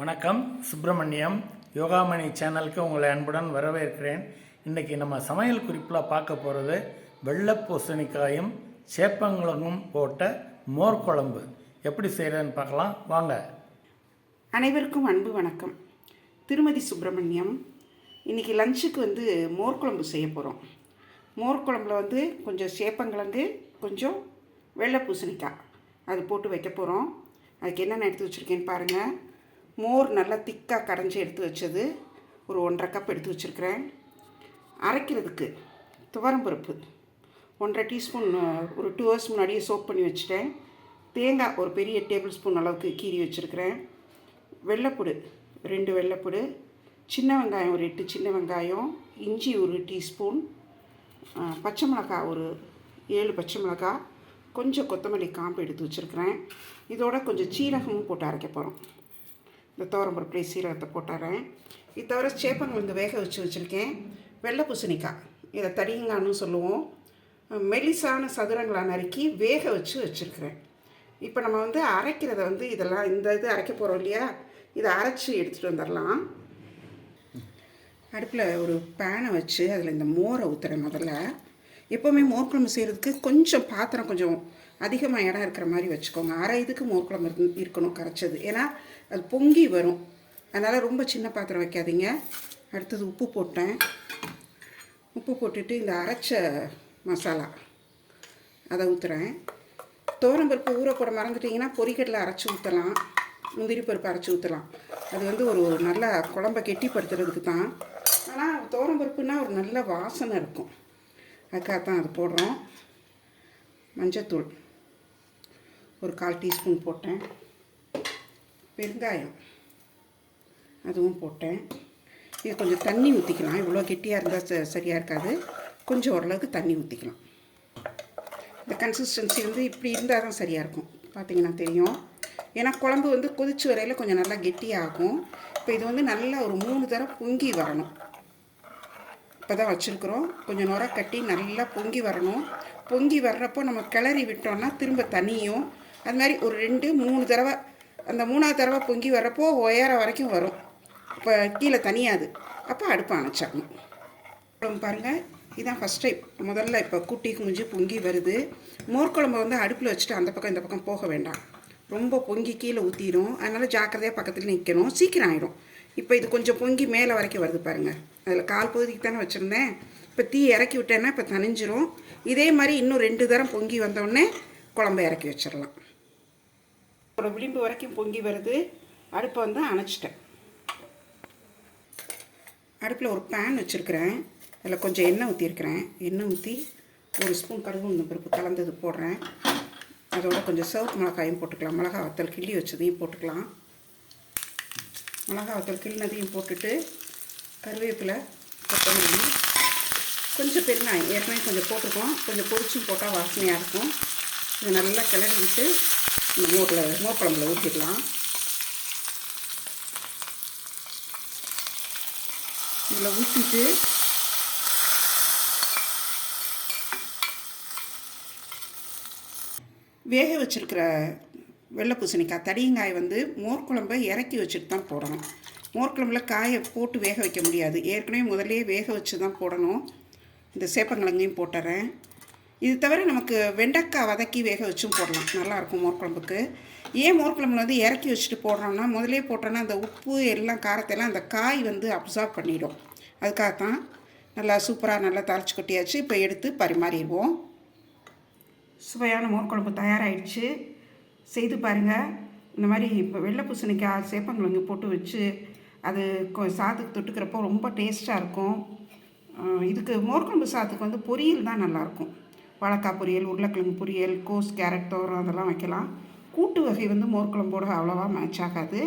வணக்கம். சுப்பிரமணியம் யோகாமணி சேனலுக்கு உங்களை அன்புடன் வரவேற்கிறேன். இன்றைக்கி நம்ம சமையல் குறிப்பில் பார்க்க போகிறது வெள்ளை பூசணிக்காயும் சேப்பங்கிழங்கும் போட்ட மோர் குழம்பு. எப்படி செய்கிறதுன்னு பார்க்கலாம். வாங்க. அனைவருக்கும் அன்பு வணக்கம். திருமதி சுப்பிரமணியம் இன்றைக்கி லஞ்சுக்கு வந்து மோர் குழம்பு செய்ய போகிறோம் மோர் குழம்புல வந்து கொஞ்சம் சேப்பங்கிழங்கு கொஞ்சம் வெள்ளை பூசணிக்காய் அது போட்டு வைக்க போகிறோம் அதுக்கு என்னென்ன எடுத்து வச்சுருக்கேன்னு பாருங்கள் மோர் நல்லா திக்காக கடைஞ்சி எடுத்து வச்சது. ஒரு ஒன்றரை கப் எடுத்து வச்சுருக்கிறேன். அரைக்கிறதுக்கு துவரம்பருப்பு ஒன்றரை டீஸ்பூன் ஒரு டூ ஹவர்ஸ் முன்னாடியே சோப் பண்ணி வச்சுட்டேன். தேங்காய் ஒரு பெரிய டேபிள் ஸ்பூன் அளவுக்கு கீறி வச்சுருக்கிறேன். வெள்ளைப்புடு ரெண்டு வெள்ளைப்புடு. சின்ன வெங்காயம் ஒரு எட்டு சின்ன வெங்காயம். இஞ்சி ஒரு டீஸ்பூன். பச்சை மிளகாய் ஒரு ஏழு பச்சை மிளகாய் கொஞ்சம் கொத்தமல்லி காம்பு எடுத்து வச்சுருக்கிறேன். இதோட கொஞ்சம் சீரகமும் போட்டு அரைக்க போகிறோம் இந்த துவரம்பருப்புலேயே சீரகத்தை போட்டுறேன். இது தவிர சேப்பங்கிழங்கு வேக வச்சு வச்சுருக்கேன். வெள்ளை பூசணிக்காய். இதை தடியங்கான்னு சொல்லுவோம். மெலிசான சதுரங்களாக நறுக்கி வேக வச்சு வச்சுருக்கிறேன். இப்போ நம்ம வந்து அரைக்கிறத வந்து இதெல்லாம் இந்த இது அரைக்க போகிறோம் இல்லையா? இதை அரைச்சி எடுத்துகிட்டு வந்துடலாம். அடுப்பில் ஒரு பேனை வச்சு அதில் இந்த மோரை ஊற்றுறேன் முதல்ல. எப்போவுமே மோர் குழம்பு செய்கிறதுக்கு கொஞ்சம் பாத்திரம் கொஞ்சம் அதிகமாக இடம் இருக்கிற மாதிரி வச்சுக்கோங்க. அரை இதுக்கு மோர் குழம்பு இருக்கணும் கரைச்சது. ஏன்னா அது பொங்கி வரும். அதனால் ரொம்ப சின்ன பாத்திரம் வைக்காதீங்க. அடுத்தது உப்பு போட்டேன். உப்பு போட்டுட்டு இந்த அரைச்ச மசாலா அதை ஊற்றுறேன் பருப்பு ஊற போட மறந்துட்டிங்கன்னா பொறிக்கடலை அரைச்சி ஊற்றலாம் முந்திரி பருப்பு அரைச்சி ஊற்றலாம் அது வந்து ஒரு நல்ல குழம்ப கெட்டிப்படுத்துறதுக்கு தான். ஆனால் பருப்புனா ஒரு நல்ல வாசனை இருக்கும். அதுக்காக தான் அது போடுறோம். மஞ்சத்தூள். ஒரு கால் டீஸ்பூன் போட்டேன். பெருங்காயம் அதுவும் போட்டேன். இது கொஞ்சம் தண்ணி ஊற்றிக்கலாம் இவ்வளோ கெட்டியாக இருந்தால் ச சரியாக இருக்காது. கொஞ்சம் ஓரளவுக்கு தண்ணி ஊற்றிக்கலாம் இந்த கன்சிஸ்டன்சி வந்து இப்படி இருந்தால் தான் சரியாக இருக்கும். பார்த்தீங்கன்னா தெரியும். ஏன்னா குழம்பு வந்து கொதிச்சு வரையில் கொஞ்சம் நல்லா கெட்டியாகும் இப்போ இது வந்து நல்லா ஒரு மூணு தடவை பொங்கி வரணும். இப்போ தான் வச்சுருக்குறோம். கொஞ்சம் நுர கட்டி நல்லா பொங்கி வரணும். பொங்கி வர்றப்போ நம்ம கிளறி விட்டோம்னா திரும்ப தனியும் அது மாதிரி ஒரு ரெண்டு மூணு தடவை அந்த மூணாவது தடவை பொங்கி வர்றப்போ ஒயர வரைக்கும் வரும். இப்போ கீழே தனியாது அப்போ அடுப்பை அணைச்சிடணும். அப்புறம் பாருங்கள் இதுதான் ஃபஸ்ட் டைம் முதல்ல இப்போ குட்டி குஞ்சு பொங்கி வருது. மோர் குழம்பு வந்து அடுப்பில் வச்சுட்டு அந்த பக்கம் இந்த பக்கம் போக வேண்டாம். ரொம்ப பொங்கி கீழே ஊற்றிடும் அதனால் ஜாக்கிரதையாக பக்கத்தில் நிற்கணும் சீக்கிரம் ஆகிடும் இப்போ இது கொஞ்சம் பொங்கி மேலே வரைக்கும் வருது பாருங்கள் அதில் கால் பகுதிக்கு தானே வச்சுருந்தேன். இப்போ தீ இறக்கி விட்டேன்னா இப்போ தனிஞ்சிரும். இதே மாதிரி இன்னும் ரெண்டு தரம் பொங்கி வந்தோடனே குழம்பு இறக்கி வச்சிடலாம். ஒரு விளிம்பு வரைக்கும் பொங்கி வருது. அடுப்பை வந்து அணைச்சிட்டேன். அடுப்பில் ஒரு பேன் வச்சுருக்கிறேன். அதில் கொஞ்சம் எண்ணெய் ஊற்றிருக்கிறேன் எண்ணெய் ஊற்றி ஒரு ஸ்பூன் கடுகு உளுந்தம் பருப்பு கலந்தது போடுறேன். அதோட கொஞ்சம் சிவப்பு மிளகாயும் போட்டுக்கலாம். மிளகா வத்தல் கிள்ளி வச்சதையும் போட்டுக்கலாம். மிளகா வத்தல் கிள்ளினதையும் போட்டுட்டு கருவேப்பிலை கொத்தமல்லி கொஞ்சம் பெருங்காயம். ஏற்கனவே கொஞ்சம் போட்டிருக்கோம். கொஞ்சம் பொரிச்சும் போட்டால் வாசனையாக இருக்கும். இதை நல்லா கிளறி விட்டு இந்த மோரில் மோர் குழம்புல ஊற்றிடலாம் இதில் ஊற்றிட்டு வேக வச்சிருக்கிற வெள்ளை பூசணிக்காய் தடியங்காய் வந்து மோர்க்குழம்பை இறக்கி வச்சுட்டு தான் போடணும். மோர் குழம்புல காயை போட்டு வேக வைக்க முடியாது. ஏற்கனவே முதல்லயே வேக வச்சு தான் போடணும். இந்த சேப்பங்கிழங்கையும் போட்டுறேன். இது தவிர நமக்கு வெண்டைக்காய் வதக்கி வேக வச்சும் போடலாம். நல்லாயிருக்கும் மோர்க்குழம்புக்கு ஏன் மோர்க்குழம்புல வந்து இறக்கி வச்சுட்டு போடுறோம்னா முதலே போட்டோன்னா அந்த உப்பு எல்லாம் காரத்தெல்லாம் அந்த காய் வந்து அப்சார்ப் பண்ணிடும். அதுக்காக தான் நல்லா சூப்பராக நல்லா தாளிச்சு கொட்டியாச்சு. இப்போ எடுத்து பரிமாறிடுவோம். சுவையான மோர்க்குழம்பு தயாராகிடுச்சு செய்து பாருங்கள் இந்த மாதிரி இப்போ வெள்ளை பூசணிக்காய் சேப்பங்கிழங்கு போட்டு வச்சு அது கொ- சாதத்துக்கு தொட்டுக்கிறப்போ ரொம்ப டேஸ்ட்டாக இருக்கும். இதுக்கு மோர்க்குழம்பு சாதத்துக்கு வந்து பொரியல் தான் நல்லாயிருக்கும். வாழைக்காய் பொரியல் உருளைக்கிழங்கு பொரியல் கோஸ் கேரட் தோரம் அதெல்லாம் வைக்கலாம். கூட்டு வகை வந்து மோர் குழம்போட அவ்வளோவா மேட்ச் ஆகாது.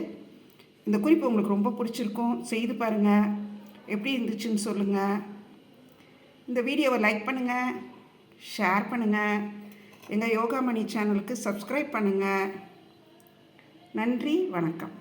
இந்த குறிப்பு உங்களுக்கு ரொம்ப பிடிச்சிருக்கும். செய்து பாருங்கள் எப்படி இருந்துச்சுன்னு சொல்லுங்கள் இந்த வீடியோவை லைக் பண்ணுங்கள் ஷேர் பண்ணுங்கள் எங்கள் யோகாமணி சேனலுக்கு சப்ஸ்கிரைப் பண்ணுங்கள் நன்றி வணக்கம்.